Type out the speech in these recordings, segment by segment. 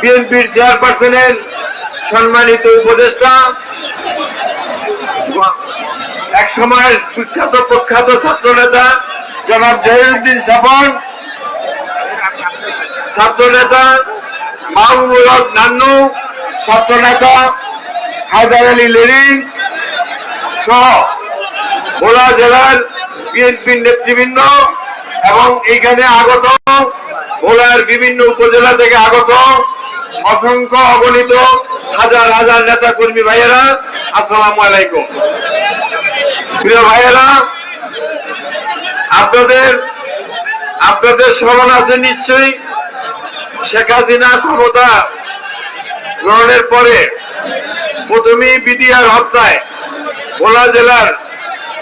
বিএনপির চেয়ারপারসনের সম্মানিত উপদেষ্টা, এক সময়ের সুখ্যাত প্রখ্যাত ছাত্র নেতা জনাব জহিরুদ্দিন সাপন ছাত্র নেতা মাহবুবুল নান্নু ছাত্র নেতা হায়দার আলী লেনিন সহ ভোলা জেলার বিএনপির নেতৃবৃন্দ এবং এইখানে আগত ভোলার বিভিন্ন উপজেলা থেকে আগত অসংখ্য অগণিত হাজার হাজার নেতা কর্মী ভাইয়েরা, আসসালামু আলাইকুম। প্রিয় ভাইয়েরা, আপনাদের আপনাদের স্মরণ আছে নিশ্চয়ই? শেখ হাসিনা ক্ষমতা গ্রহণের পরে প্রথমেই বিডিআর হত্যায় ভোলা জেলার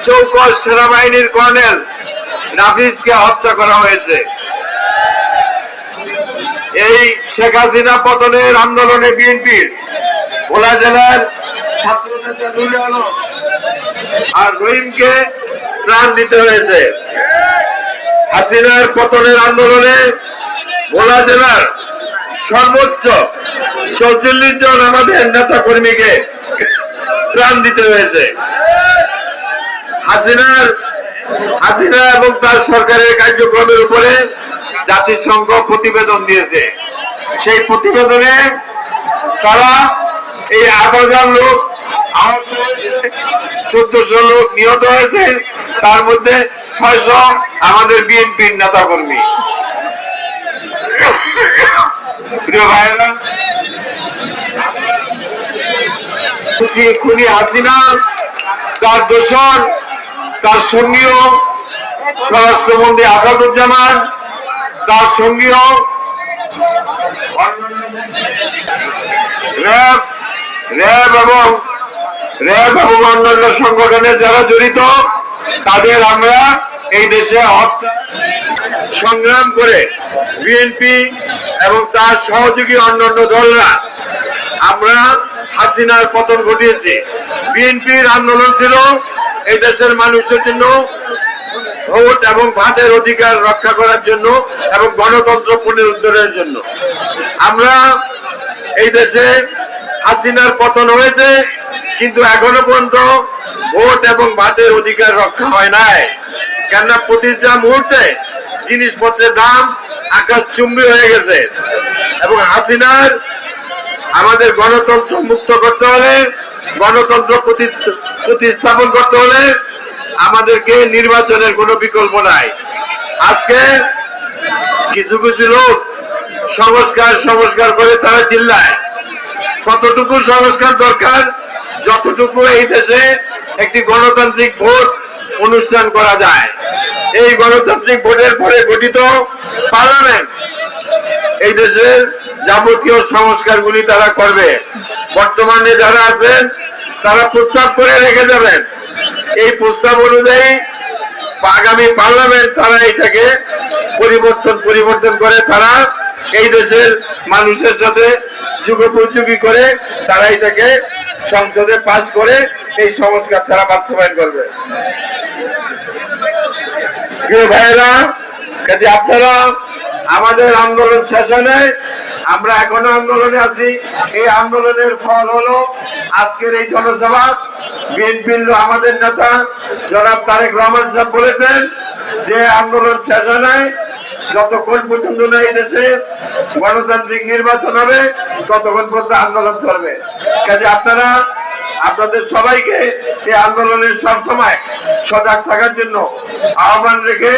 চৌকস সেনাবাহিনীর কর্নেল নাফিজকে হত্যা করা হয়েছে। এই শেখ হাসিনা পতনের আন্দোলনে বিএনপির ভোলা জেলার আর রহিমকে প্রাণ দিতে হয়েছে। হাসিনার পতনের আন্দোলনে ভোলা জেলার সর্বোচ্চ চৌচল্লিশ জন আমাদের নেতা কর্মীকে প্রাণ দিতে হয়েছে। হাসিনার, হাসিনা এবং তার সরকারের কার্যক্রমের উপরে জাতিসংঘ প্রতিবেদন দিয়েছে। সেই প্রতিবেদনে তারা এই আট হাজার লোক, চোদ্দশো লোক নিহত হয়েছে। তার মধ্যে ছয়শো আমাদের বিএনপির নেতা কর্মী প্রিয় ভাইয়েরা খুনি- হাসিনা, তার দোষর, তার সঙ্গীয় স্বরাষ্ট্রমন্ত্রী আসাদুজ্জামান তার সঙ্গীয় র্যাব র্যাব এবং র্যাব এবং অন্যান্য সংগঠনের যারা জড়িত, তাদের আমরা এই দেশে সংগ্রাম করে বিএনপি এবং তার সহযোগী অন্যান্য দলরা আমরা হাসিনার পতন ঘটিয়েছি। বিএনপির আন্দোলন ছিল এই দেশের মানুষের জন্য ভোট এবং ভাতের অধিকার রক্ষা করার জন্য এবং গণতন্ত্র পুনরুদ্ধারের জন্য। আমরা এই দেশে হাসিনার পতন হয়েছে, কিন্তু এখনও পর্যন্ত ভোট এবং ভাতের অধিকার রক্ষা হয় নাই। কেননা প্রতিটা মুহূর্তে জিনিসপত্রের দাম আকাশ চুম্বি হয়ে গেছে। এবং হাসিনার আমাদের গণতন্ত্র মুক্ত করতে হলে, গণতন্ত্র প্রতি- প্রতিস্থাপন করতে হলে আমাদেরকে নির্বাচনের কোনো বিকল্প নাই। আজকে কিছু কিছু লোক সংস্কার সংস্কার করে তারা চিল্লায়। কতটুকু সংস্কার দরকার, যতটুকু এই দেশে একটি গণতান্ত্রিক ভোট অনুষ্ঠান করা যায়। এই গণতান্ত্রিক ভোটের পরে গঠিত পার্লামেন্ট, এই দেশের যাবতীয় সংস্কারগুলি তারা করবে। বর্তমানে যারা আছেন, তারা প্রস্তাব করে রেখে যাবেন। এই প্রস্তাব অনুযায়ী আগামী পার্লামেন্ট তারা এটাকে পরিবর্তন পরিবর্তন করে, তারা এই দেশের মানুষের সাথে যুগোপযোগী করে তারা এটাকে সংসদে পাস করে এই সংস্কার তারা বাস্তবায়ন করবে ভাইয়েরা কাজে আপনারা আমাদের আন্দোলন নাই। আমরা এখনও আন্দোলনে আছি। এই আন্দোলনের ফল হলো আজকের এই জনসভা। বিএনপির আমাদের নেতা জনাব তারেক রহমান সাহেব বলেছেন যে আন্দোলন শেষ হয় নাই। যতক্ষণ পর্যন্ত না দেশে গণতান্ত্রিক নির্বাচন হবে, ততক্ষণ পর্যন্ত আন্দোলন চলবে। কাজে আপনারা, আপনাদের সবাইকে এই আন্দোলনের সবসময় সজাগ থাকার জন্য আহ্বান রেখে